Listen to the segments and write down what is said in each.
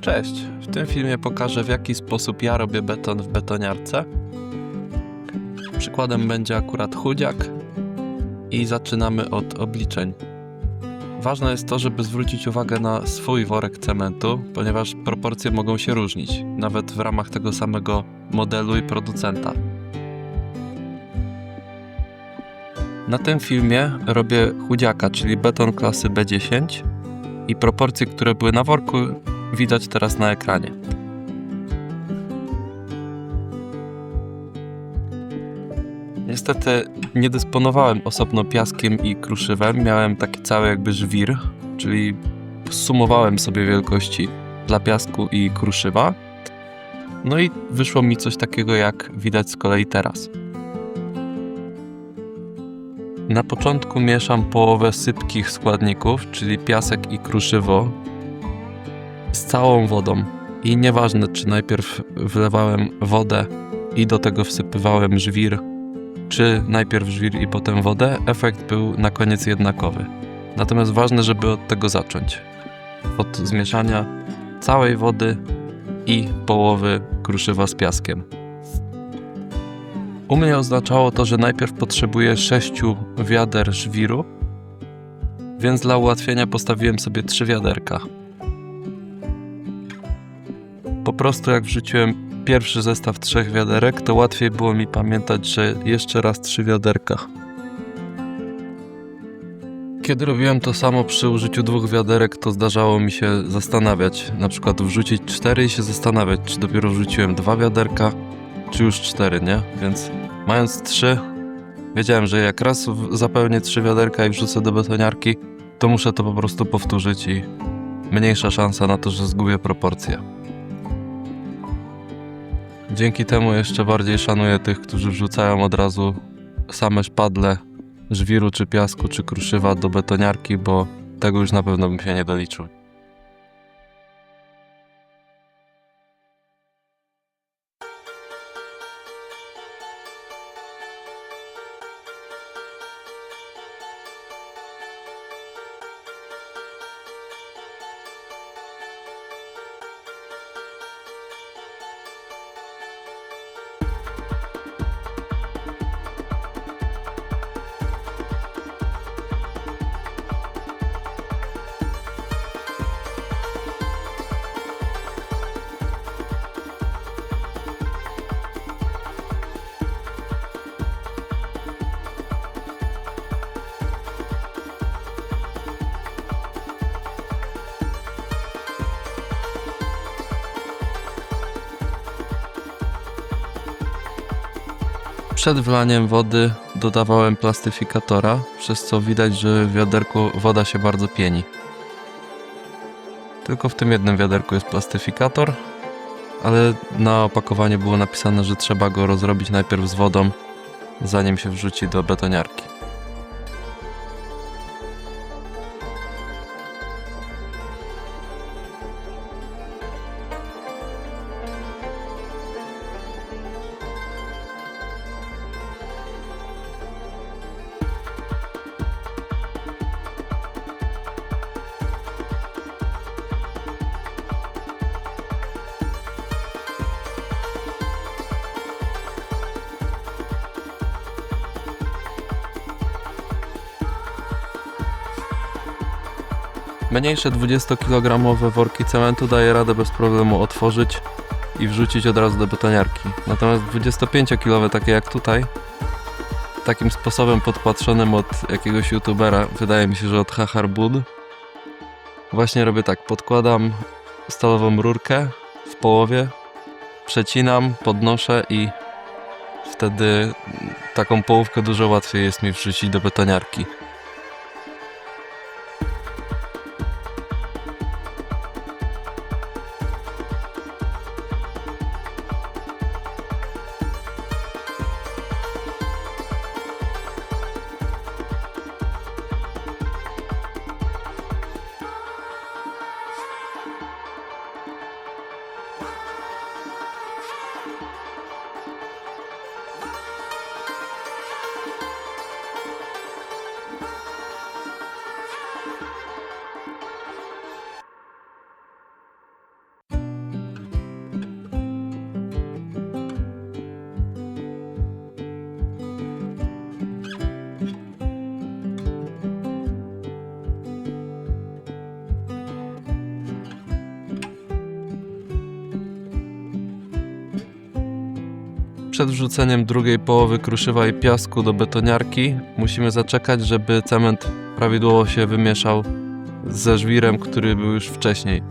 Cześć! W tym filmie pokażę w jaki sposób ja robię beton w betoniarce. Przykładem będzie akurat chudziak i zaczynamy od obliczeń. Ważne jest to, żeby zwrócić uwagę na swój worek cementu, ponieważ proporcje mogą się różnić, nawet w ramach tego samego modelu i producenta. Na tym filmie robię chudziaka, czyli beton klasy B10 i proporcje, które były na worku, widać teraz na ekranie. Niestety nie dysponowałem osobno piaskiem i kruszywem, miałem taki cały jakby żwir, czyli sumowałem sobie wielkości dla piasku i kruszywa. No i wyszło mi coś takiego jak widać z kolei teraz. Na początku mieszam połowę sypkich składników, czyli piasek i kruszywo, z całą wodą. I nieważne, czy najpierw wlewałem wodę i do tego wsypywałem żwir, czy najpierw żwir i potem wodę, efekt był na koniec jednakowy. Natomiast ważne, żeby od tego zacząć. Od zmieszania całej wody i połowy kruszywa z piaskiem. U mnie oznaczało to, że najpierw potrzebuję 6 wiader żwiru, więc dla ułatwienia postawiłem sobie 3 wiaderka. Prostu jak wrzuciłem pierwszy zestaw trzech wiaderek, to łatwiej było mi pamiętać, że jeszcze raz trzy wiaderka. Kiedy robiłem to samo przy użyciu dwóch wiaderek, to zdarzało mi się zastanawiać. Na przykład wrzucić cztery i się zastanawiać, czy dopiero wrzuciłem dwa wiaderka, czy już cztery, nie? Więc mając trzy, wiedziałem, że jak raz zapełnię trzy wiaderka i wrzucę do betoniarki, to muszę to po prostu powtórzyć i mniejsza szansa na to, że zgubię proporcje. Dzięki temu jeszcze bardziej szanuję tych, którzy wrzucają od razu same szpadle żwiru, czy piasku, czy kruszywa do betoniarki, bo tego już na pewno bym się nie doliczył. Przed wlaniem wody dodawałem plastyfikatora, przez co widać, że w wiaderku woda się bardzo pieni. Tylko w tym jednym wiaderku jest plastyfikator, ale na opakowaniu było napisane, że trzeba go rozrobić najpierw z wodą, zanim się wrzuci do betoniarki. Mniejsze 20-kg worki cementu daje radę bez problemu otworzyć i wrzucić od razu do betoniarki. Natomiast 25-kilowe, takie jak tutaj, takim sposobem podpatrzonym od jakiegoś youtubera, wydaje mi się, że od Hacharbud, właśnie robię tak, podkładam stalową rurkę w połowie, przecinam, podnoszę i wtedy taką połówkę dużo łatwiej jest mi wrzucić do betoniarki. Przed wrzuceniem drugiej połowy kruszywa i piasku do betoniarki musimy zaczekać, żeby cement prawidłowo się wymieszał ze żwirem, który był już wcześniej.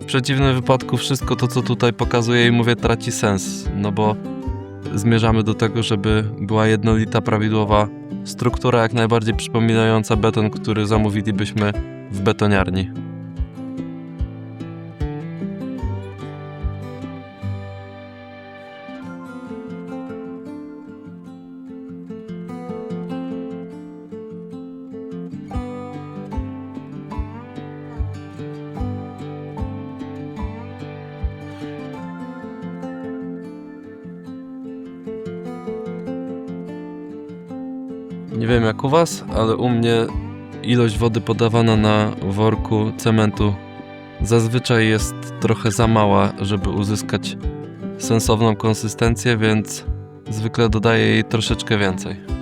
W przeciwnym wypadku wszystko to, co tutaj pokazuję i mówię, traci sens, no bo zmierzamy do tego, żeby była jednolita, prawidłowa struktura, jak najbardziej przypominająca beton, który zamówilibyśmy w betoniarni. Nie wiem jak u Was, ale u mnie ilość wody podawana na worku cementu zazwyczaj jest trochę za mała, żeby uzyskać sensowną konsystencję, więc zwykle dodaję jej troszeczkę więcej.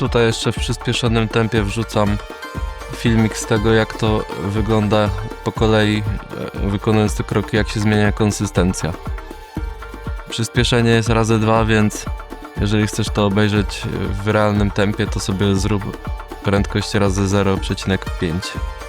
Tutaj jeszcze w przyspieszonym tempie wrzucam filmik z tego, jak to wygląda po kolei, e, wykonując te kroki, jak się zmienia konsystencja. Przyspieszenie jest razy dwa, więc jeżeli chcesz to obejrzeć w realnym tempie, to sobie zrób prędkość razy 0,5.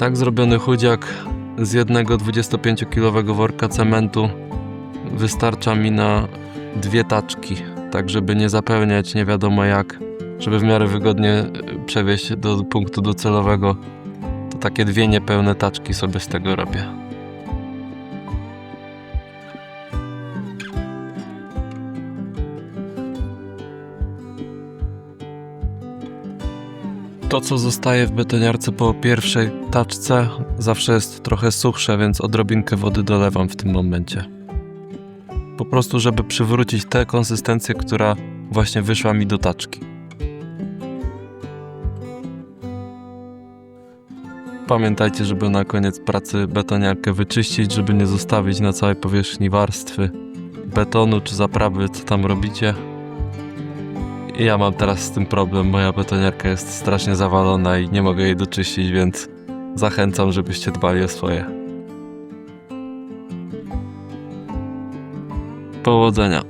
Tak zrobiony chudziak z jednego 25-kilowego worka cementu wystarcza mi na dwie taczki, tak żeby nie zapełniać nie wiadomo jak, żeby w miarę wygodnie e, przewieźć do punktu docelowego. To takie dwie niepełne taczki sobie z tego robię. To, co zostaje w betoniarce po pierwszej taczce, zawsze jest trochę suchsze, więc odrobinkę wody dolewam w tym momencie. Po prostu, żeby przywrócić tę konsystencję, która właśnie wyszła mi do taczki. Pamiętajcie, żeby na koniec pracy betoniarkę wyczyścić, żeby nie zostawić na całej powierzchni warstwy betonu czy zaprawy, co tam robicie. Ja mam teraz z tym problem. Moja betoniarka jest strasznie zawalona i nie mogę jej doczyścić, więc zachęcam, żebyście dbali o swoje. Powodzenia.